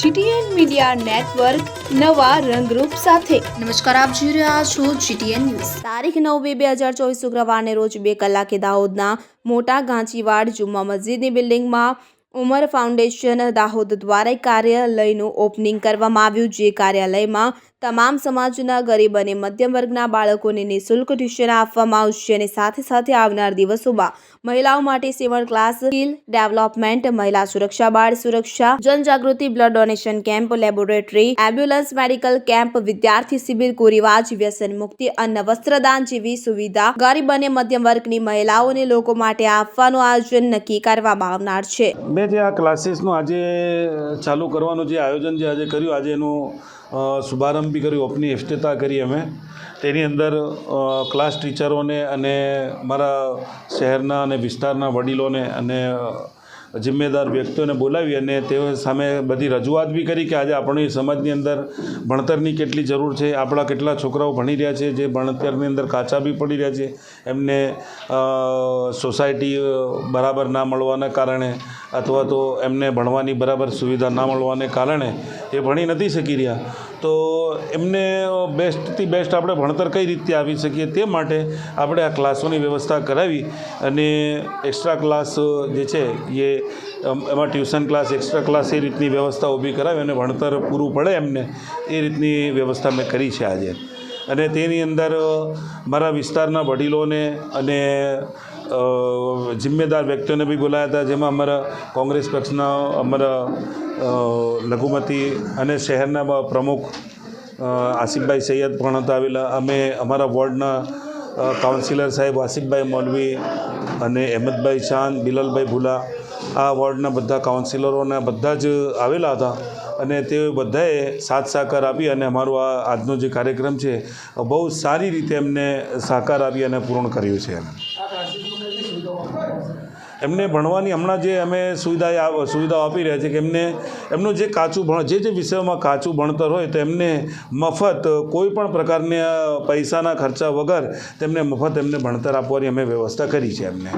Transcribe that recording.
GTN media network નવા રંગરૂપ સાથે. નમસ્કાર આપ જોઈ રહ્યા છો જીટીએન ન્યૂઝ. તારીખ નવ બે બે હજાર ચોવીસ શુક્રવારને રોજ બે કલાકે દાહોદના મોટા ગાંચીવાડ જુમ્મા મસ્જિદની બિલ્ડિંગમાં ઉમર ફાઉન્ડેશન દાહોદ દ્વારા કાર્યાલયનું ઓપનિંગ કરવામાં આવ્યું જે કાર્યાલયમાં તમામ સમાજના ગરીબ અને મધ્યમ વર્ગના બાળકોને નિઃશુલ્ક ટ્યુશન આપવામાં આવશે અને સાથે સાથે આવનાર દિવસોમાં મહિલાઓ માટે સેવન ક્લાસ, સ્કિલ ડેવલપમેન્ટ, મહિલા સુરક્ષા, બાળ સુરક્ષા, જનજાગૃતિ, blood donation camp, laboratory, ambulance, medical camp, વિદ્યાર્થી શિબિર, કુરિવાજ, વ્યસન મુક્તિ, અન્ન વસ્ત્રદાન જેવી સુવિધા ગરીબ અને મધ્યમ વર્ગની મહિલાઓને લોકો માટે આપવાનું આયોજન નક્કી કરવામાં આવનાર છે. મેં જે આ ક્લાસીસનું આજે ચાલુ કરવાનું, જે આયોજન જે આજે કર્યું, આજે એનું શુભારંભ બી કર્યું ઓપનિંગ ઇફ્તતા કરી અમે. તેની અંદર ક્લાસ ટીચરોને અને મારા શહેરના અને વિસ્તારના વડીલોને અને જિમ્મેદાર વ્યક્તિઓને બોલાવી અને તેઓ સામે બધી રજૂઆત બી કરી કે આજે આપણી સમાજની અંદર ભણતરની કેટલી જરૂર છે, આપણા કેટલા છોકરાઓ ભણી રહ્યા છે, જે ભણતરની અંદર કાચા બી પડી રહ્યા છે, એમને સોસાયટી બરાબર ના મળવાના કારણે અથવા તો એમને ભણવાની બરાબર સુવિધા ના મળવાને કારણે એ ભણી નથી શકી રહ્યા. તો એમને બેસ્ટથી બેસ્ટ આપણે ભણતર કઈ રીતે આપી શકીએ તે માટે આપણે આ ક્લાસોની વ્યવસ્થા કરાવી અને એક્સ્ટ્રા ક્લાસ જે છે એ એમાં ટ્યુશન ક્લાસ એક્સ્ટ્રા ક્લાસ એ રીતની વ્યવસ્થા ઊભી કરાવી અને ભણતર પૂરું પડે એમને, એ રીતની વ્યવસ્થા મેં કરી છે આજે. અને તેની અંદર મારા વિસ્તારના વડીલોને અને જિમ્મેદાર વ્યક્તિઓને બી બોલાયા હતા, જેમાં અમારા કોંગ્રેસ પક્ષના અમારા લઘુમતી અને શહેરના પ્રમુખ આસિફભાઈ સૈયદ પણ હતા આવેલા. અમે અમારા વોર્ડના કાઉન્સિલર સાહેબ આસિફભાઈ મૌલવી અને અહેમદભાઈ ચાંદ બિલાલભાઈ ભુલા આ વોર્ડના બધા કાઉન્સિલરોના બધા જ આવેલા હતા અને તે બધાએ સાથ સહકાર આપી અને અમારો આ આજનો જે કાર્યક્રમ છે, બહુ સારી રીતે એમને સહકાર આપી અને પૂર્ણ કર્યું છે એમને ભણવાની હમણાં જે અમે સુવિધા સુવિધાઓ આપી રહ્યા છે કે એમને, એમનું જે કાચું ભણ, જે જે વિષયોમાં કાચું ભણતર હોય તો એમને મફત કોઈ પણ પ્રકારના પૈસાના ખર્ચા વગર તેમને મફત એમને ભણતર આપવાની અમે વ્યવસ્થા કરી છે એમને.